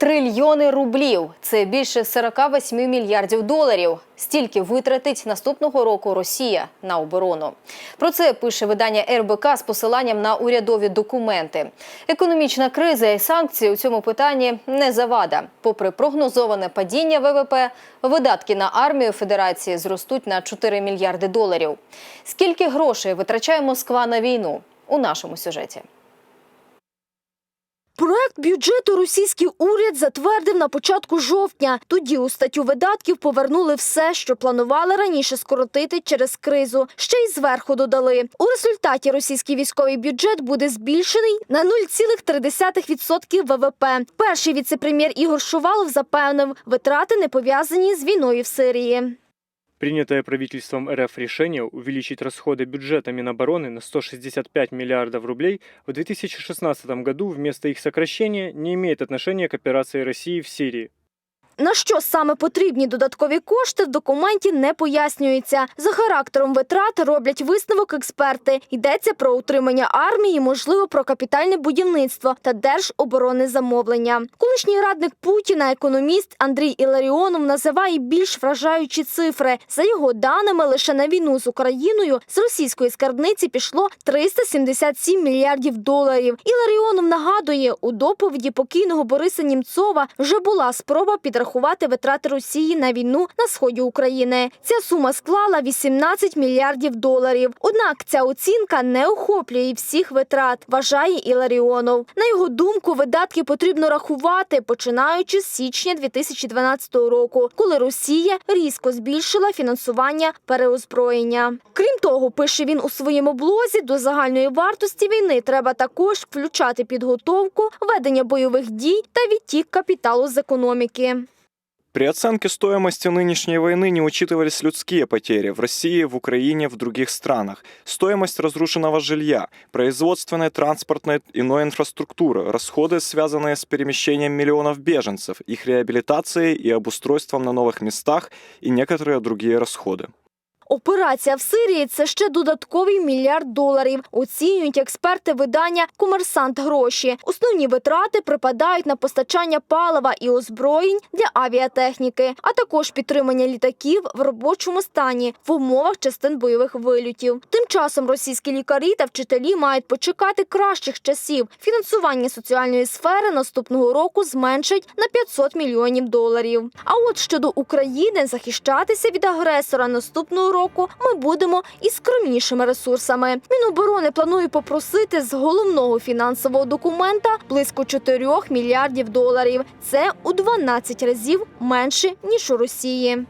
Трильйони рублів це більше 48 мільярдів доларів. Стільки витратить наступного року Росія на оборону. Про це пише видання РБК з посиланням на урядові документи. Економічна криза і санкції у цьому питанні не завада. Попри прогнозоване падіння ВВП, видатки на армію Федерації зростуть на 4 мільярди доларів. Скільки грошей витрачає Москва на війну у нашому сюжеті? Проект бюджету російський уряд затвердив на початку жовтня. Тоді у статтю видатків повернули все, що планували раніше скоротити через кризу. Ще й зверху додали. У результаті російський військовий бюджет буде збільшений на 0,3% ВВП. Перший віцепрем'єр Ігор Шувалов запевнив, витрати не пов'язані з війною в Сирії. Принятое правительством РФ решение увеличить расходы бюджета Минобороны на 165 миллиардов рублей в 2016 году вместо их сокращения не имеет отношения к операции России в Сирии. На що саме потрібні додаткові кошти в документі не пояснюється. За характером витрат роблять висновок експерти. Йдеться про утримання армії, можливо, про капітальне будівництво та держоборонне замовлення. Колишній радник Путіна, економіст Андрій Іларіонов називає більш вражаючі цифри. За його даними, лише на війну з Україною з російської скарбниці пішло 377 мільярдів доларів. Іларіонов нагадує, у доповіді покійного Бориса Німцова вже була спроба підрахувати витрати Росії на війну на сході України. Ця сума склала 18 мільярдів доларів. Однак ця оцінка не охоплює всіх витрат, вважає Іларіонов. На його думку, видатки потрібно рахувати, починаючи з січня 2012 року, коли Росія різко збільшила фінансування переозброєння. Крім того, пише він у своєму блозі, до загальної вартості війни треба також включати підготовку, ведення бойових дій та відтік капіталу з економіки. При оценке стоимости нынешней войны не учитывались людские потери в России, в Украине, в других странах, стоимость разрушенного жилья, производственной, транспортной, иной инфраструктуры, расходы, связанные с перемещением миллионов беженцев, их реабилитацией и обустройством на новых местах и некоторые другие расходы. Операція в Сирії це ще додатковий мільярд доларів. Оцінюють експерти видання Комерсант гроші. Основні витрати припадають на постачання палива і озброєнь для авіатехніки, а також підтримання літаків в робочому стані в умовах частин бойових вильотів. Тим часом російські лікарі та вчителі мають почекати кращих часів. Фінансування соціальної сфери наступного року зменшать на 500 мільйонів доларів. А от щодо України захищатися від агресора наступного року ми будемо із скромнішими ресурсами. Міноборони планує попросити з головного фінансового документа близько 4 мільярдів доларів. Це у 12 разів менше ніж у Росії.